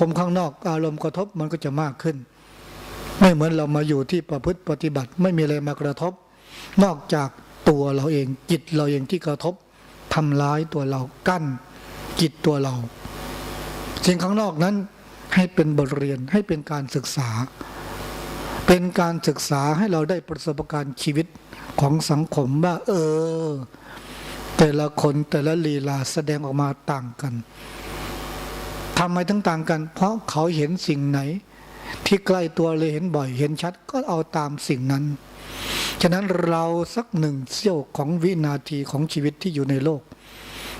คมข้างนอกอารมณ์กระทบมันก็จะมากขึ้น ไม่เหมือนเรามาอยู่ที่ประพฤติปฏิบัติไม่มีอะไรมากระทบ นอกจากตัวเราเองจิตเราเองที่กระทบทำร้ายตัวเรากั้นจิตตัวเราสิ่งข้างนอกนั้นให้เป็นบทเรียนให้เป็นการศึกษา เป็นการศึกษาให้เราได้ประสบการณ์ชีวิตของสังคมว่า เออ แต่ละคนแต่ละลีลาแสดงออกมาต่างกัน ทำไมทั้งต่างกัน เพราะเขาเห็นสิ่งไหน ที่ใกล้ตัวเลยเห็นบ่อยเห็นชัดก็เอาตามสิ่งนั้น ฉะนั้นเราสักหนึ่งเสี้ยวของวินาทีของชีวิตที่อยู่ในโลก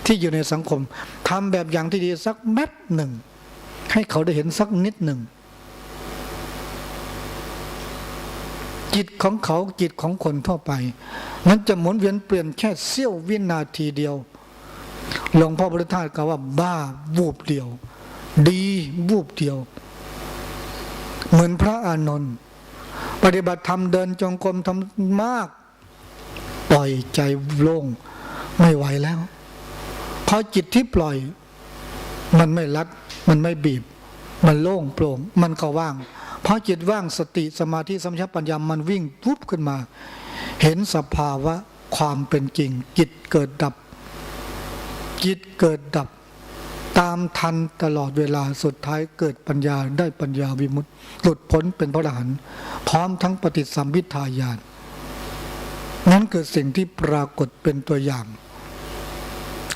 ที่อยู่ในสังคมทำแบบอย่างที่ดีสักแมตหนึ่ง ให้เขาได้เห็นสักนิดหนึ่งจิตของเขาจิตของคนทั่วไป มันจะหมุนเวียนเปลี่ยนแค่เสี้ยววินาทีเดียว หลวงพ่อพระธาตุกล่าวว่าบ้าวูบเดียว ดีวูบเดียว เหมือนพระอานนท์ปฏิบัติธรรมเดินจงกรมทำมาก ปล่อยใจโล่งไม่ไหวแล้วเพราะจิตที่ปล่อย มันไม่รัด มันไม่บีบ มันโล่งโปร่ง มันก็ว่างเพราะจิตว่างสติสมาธิสัมผัสปัญญามันวิ่งวุบขึ้นมา เห็นสภาวะความเป็นจริง จิตเกิดดับ จิตเกิดดับ ตามทันตลอดเวลาสุดท้ายเกิดปัญญาได้ปัญญาวิมุตติ หลุดพ้นเป็นพระอรหันต์พร้อมทั้งปฏิสัมพิทาญาณนั่นคือสิ่งที่ปรากฏเป็นตัวอย่าง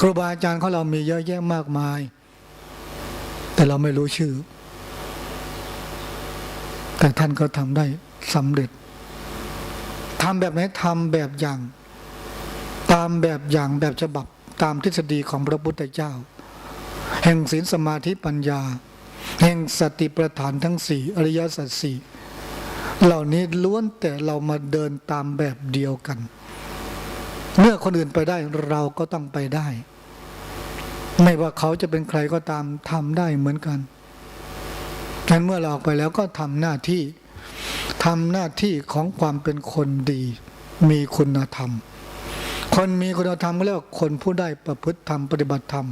ครูบาอาจารย์ของเรามีเยอะแยะมากมาย แต่เราไม่รู้ชื่อ แต่ท่านก็ทำได้สำเร็จทำแบบไหนทำแบบอย่าง ตามแบบอย่างแบบฉบับตามทฤษฎีของพระพุทธเจ้า แห่งศีลสมาธิปัญญา แห่งสติประธานทั้งสี่อริยสัจสี่เหล่านี้ล้วนแต่เรามาเดินตามแบบเดียวกัน เมื่อคนอื่นไปได้เราก็ต้องไปได้ ไม่ว่าเขาจะเป็นใครก็ตามทำได้เหมือนกันงั้นเมื่อเราออกไปแล้วก็ทำหน้าที่ทำหน้าที่ของความเป็นคนดี มีคุณธรรม คนมีคุณธรรมก็เรียกว่าคนผู้ได้ประพฤติธรรมปฏิบัติธรรม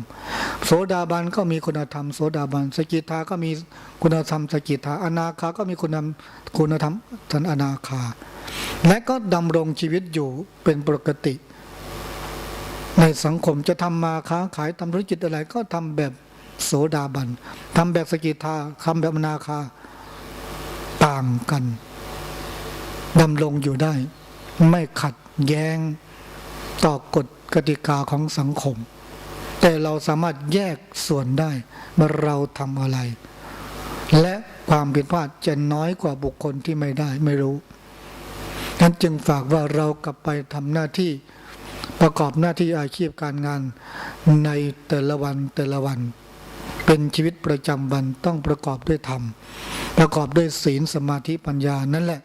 โสดาบันก็มีคุณธรรมโสดาบันสกิทาก็มีคุณธรรมสกิทาอนาคาก็มีคุณธรรมคุณธรรมทันอนาคา และก็ดำรงชีวิตอยู่เป็นปกติ ในสังคมจะทำมาค้าขายทำธุรกิจอะไรก็ทำแบบโสดาบันทำแบบสกิทาทำแบบอนาคาต่างกันดำรงอยู่ได้ ไม่ขัดแย้ง ต่อกฎกติกาของสังคม แต่เราสามารถแยกส่วนได้ว่าเราทำอะไร และความผิดพลาดจะน้อยกว่าบุคคลที่ไม่ได้ไม่รู้นั้นจึงฝากว่าเรากลับไปทำหน้าที่ประกอบหน้าที่อาชีพการงานในแต่ละวันแต่ละวัน เป็นชีวิตประจำวันต้องประกอบด้วยธรรม ประกอบด้วยศีลสมาธิปัญญานั่นแหละ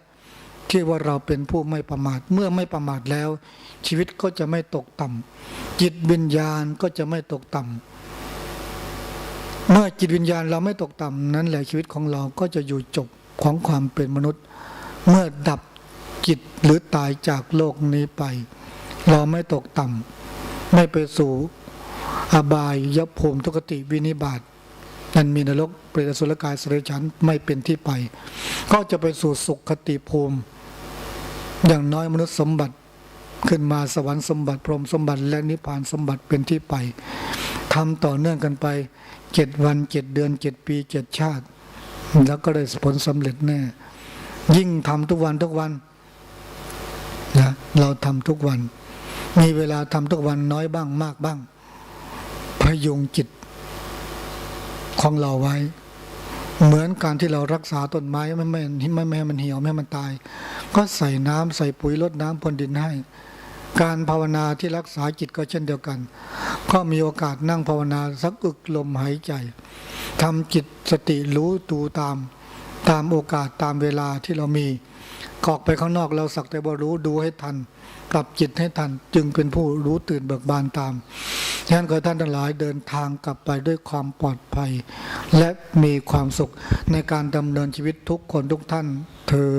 ที่ว่าเราเป็นผู้ไม่ประมาท เมื่อไม่ประมาทแล้ว ชีวิตก็จะไม่ตกต่ำจิตวิญญาณก็จะไม่ตกต่ำเมื่อจิตวิญญาณเราไม่ตกต่ำนั้นแหละชีวิตของเราก็จะอยู่จบของความเป็นมนุษย์ เมื่อดับจิตหรือตายจากโลกนี้ไป เราไม่ตกต่ำไม่ไปสู่อบายยภูมิทุกติวินิบาตนั่นมีนรกเปรตสุรกายสเรชันไม่เป็นที่ไป ก็จะไปสู่สุขคติภูมิ อย่างน้อยมนุษย์สมบัติขึ้นมาสวรรค์สมบัติพรหมสมบัติและนิพพานสมบัติเป็นที่ไปทำต่อเนื่องกันไปเจ็ดวันเจ็ดเดือนเจ็ดปีเจ็ดชาติ แล้วก็ได้ผลสำเร็จแน่ ยิ่งทำทุกวันทุกวันนะเราทำทุกวัน มีเวลาทำทุกวันน้อยบ้างมากบ้าง พยุงจิตของเราไว้ เหมือนการที่เรารักษาต้นไม้ไม่ไม่ไม่ไม่ให้มันเหี่ยวไม่ให้มันตาย ก็ใส่น้ำใส่ปุ๋ยลดน้ำพรวนดินให้ การภาวนาที่รักษาจิตก็เช่นเดียวกัน ก็มีโอกาสนั่งภาวนาสักอึกลมหายใจทำจิตสติรู้ตูตาม ตามโอกาสตามเวลาที่เรามีออกไปข้างนอกเราสักแต่ว่ารู้ดูให้ทันกลับจิตให้ทันจึงเป็นผู้รู้ตื่นเบิกบานตามฉะนั้นขอท่านทั้งหลายเดินทางกลับไปด้วยความปลอดภัย และมีความสุขในการดำเนินชีวิตทุกคนทุกท่านเธอ